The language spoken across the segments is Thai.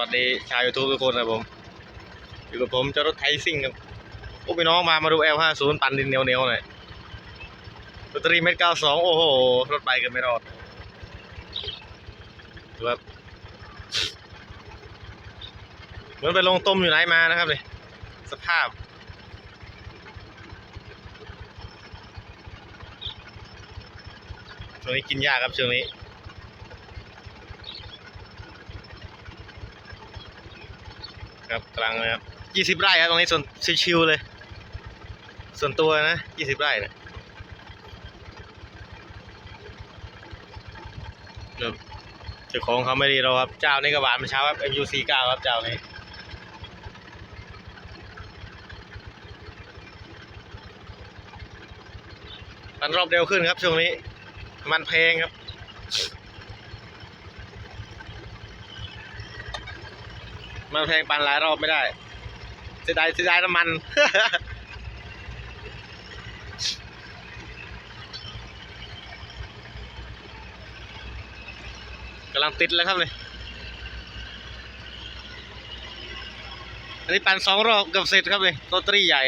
วัสดีชาวยูทูบทุกคนครับผม อยู่กับผมเจ้ารถไทยซิ่งครับโอ้พี่น้องมามาดู L50 ปั่นดินเหนียวๆหน่อยแบตเตรี่เม็ด92โอ้โห รถไปกันไม่รอดดูครับเหมือนไปลงต้มอยู่ไหนมานะครับเลยสภาพ ช่วงนี้กินยากครับช่วงนี้ ครับกลางนะครับยี่สิบไร่ครับตรงนี้ส่วนชิวๆเลย ส่วนตัวนะยี่สิบไร่เนะครับเจ้าของเขาไม่ดีเราครับ เจ้านี่ก็หวานเมื่อเช้าครับ MU49 ครับเจ้านี้มันรอบเร็วขึ้นครับช่วงนี้ มันเพงครับ มันแพงปันหลายรอบไม่ได้เสียดายเสียดายน้ำมัน กำลังติดแล้วครับเลยอันนี้ปันสองรอบเกับเสร็จครับเลยโตตรีใหญ่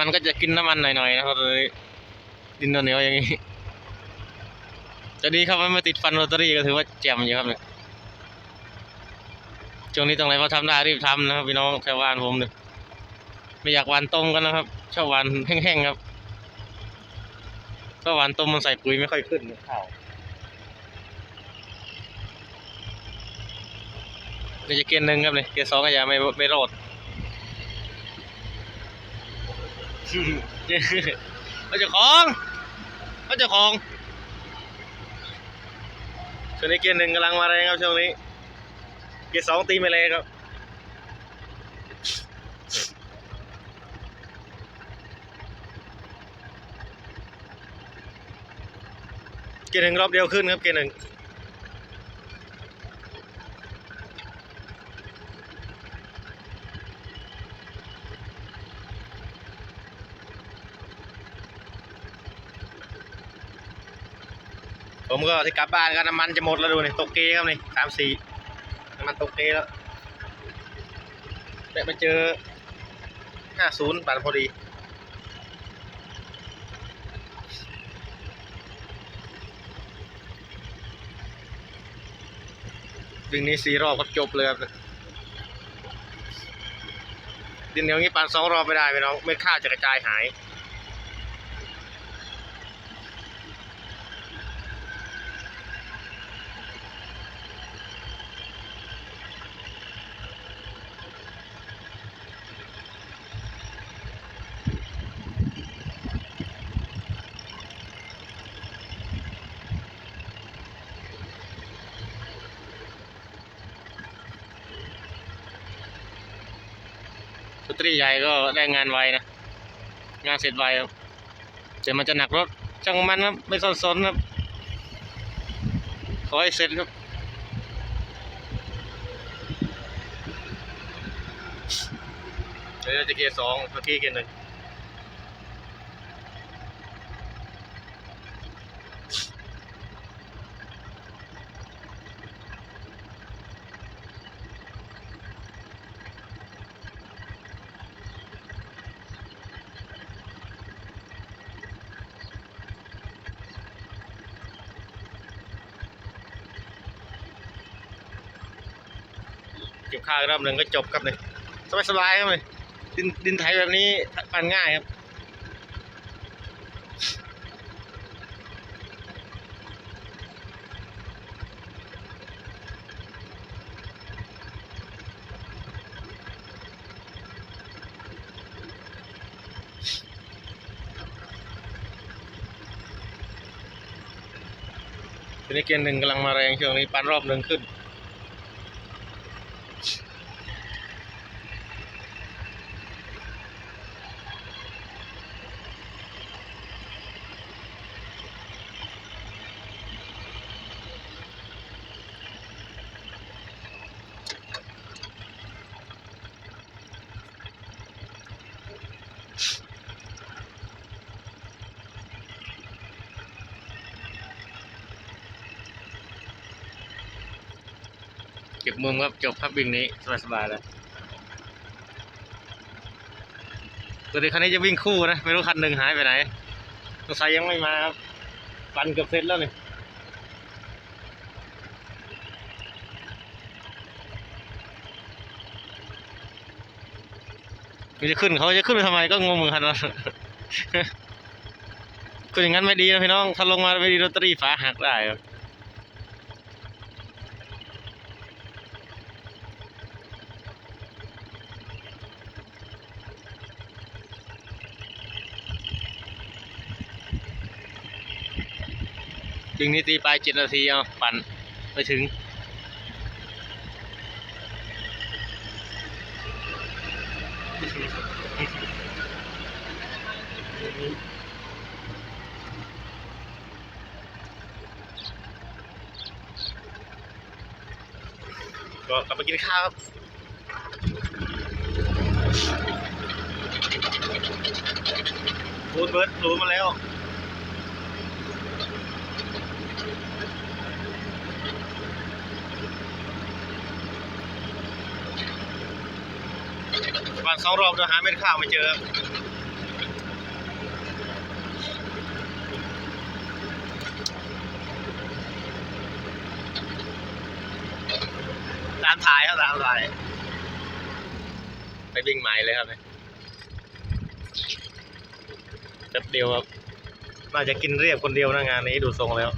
มันก็จะกินน้ำมันหน่อยๆนะครับตอนนี้ดินเหนียวอย่างนี้จะดีครับมันไม่ติดฟันโรตารี่ก็ถือว่าแจ่มอยู่ครับเนี่ยช่วงนี้ตรงไหนพอทำได้รีบทำนะครับพี่น้องชาวบ้านผมเนี่ยไม่อยากหวานต้มกันนะครับ ชอบหวานแห้งๆครับก็หวานต้มมันใส่ปุ๋ยไม่ค่อยขึ้นข้าวนี่จะเกณฑ์หนึ่งครับเนี่ยเกณฑ์สองก็ยังไม่ไม่รอด เขาจะของเขาจะของช่วงนี้เกียร์หนึ่งกำลังมาแรงครับช่วงนี้ เกียร์สองตีไม่เลยครับเกียร์หนึ่งรอบเดียวขึ้นครับเกียร์หนึ่ง ผมก็ที่กลับบ้านก็น้ำมันจะหมดแล้วดูนี่ตกเกครับนี่สามสี่น้ำมันตกเกแล้วแวะมาเจอห้าศูนย์บาทพอดีวิ่งนี้สี่รอบก็จบเลยครับดินเหนียวงี้ปั่นสองรอบไม่ได้พี่น้องเม็ดข้าวจะกระจายหาย ตรีใหญ่ก็ได้งานไวนะ งานเสร็จไวครับแต่มันจะหนักรถช่างมันครับไม่สนสนครับขอให้เสร็จครับเดี๋ยวจะเกียร์สองเมื่อกี้เกียร์หนึ่ง ก็บข้าวรอบหนึ่งก็จบครับเลยสบายๆครับเลยดินดินไถแบบนี้ปั่นง่ายครับทีนี้เกียร์หนึ่งกำลังมาแรงช่วงนี้ปั่นรอบหนึ่งขึ้น เก็บมุมครับจบครับวิ่งนี้สบายๆเลยตัวนี้คันนี้จะวิ่งคู่นะ ไม่รู้คันหนึ่งหายไปไหนสงสัยยังไม่มาครับปันเกือบเสร็จแล้วนี่มันจะขึ้นเขาจะขึ้นไปทำไมก็งงเหมือนกันนะขึ้นอย่างนั้นไม่ดีนะพี่น้อง ถ้าลงมาไม่ดีลอตเตอรีฝาหักได้ครับ จริงนี่ตีไปเจ็ดนาทีเอาปั่นไปถึง ก็กลับไปกินข้าวครับรูดเบิร์ดรูดมาแล้ว ประมาณสองรอบเดี๋ยวหาเม็ดข้าวไม่เจอตามถ่ายครับตามถ่าย ไปวิ่งใหม่เลยครับเนี่ยแป๊บเดียวครับน่าจะกินเรียบคนเดียวนะงานนี้ดูทรงแล้ว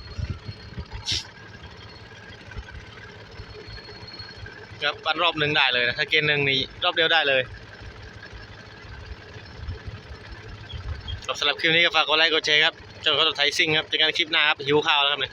ครับปันรอบหนึ่งได้เลยนะถ้าเกณฑ์หนึ่งนี่รอบเดียวได้เลยครับ สำหรับคลิปนี้ก็ฝากกดไลค์กดแชร์ครับเจ้าเขาตัวไทยซิ่งครับเจอกันคลิปหน้าครับหิวข้าวแล้วครับเนี่ย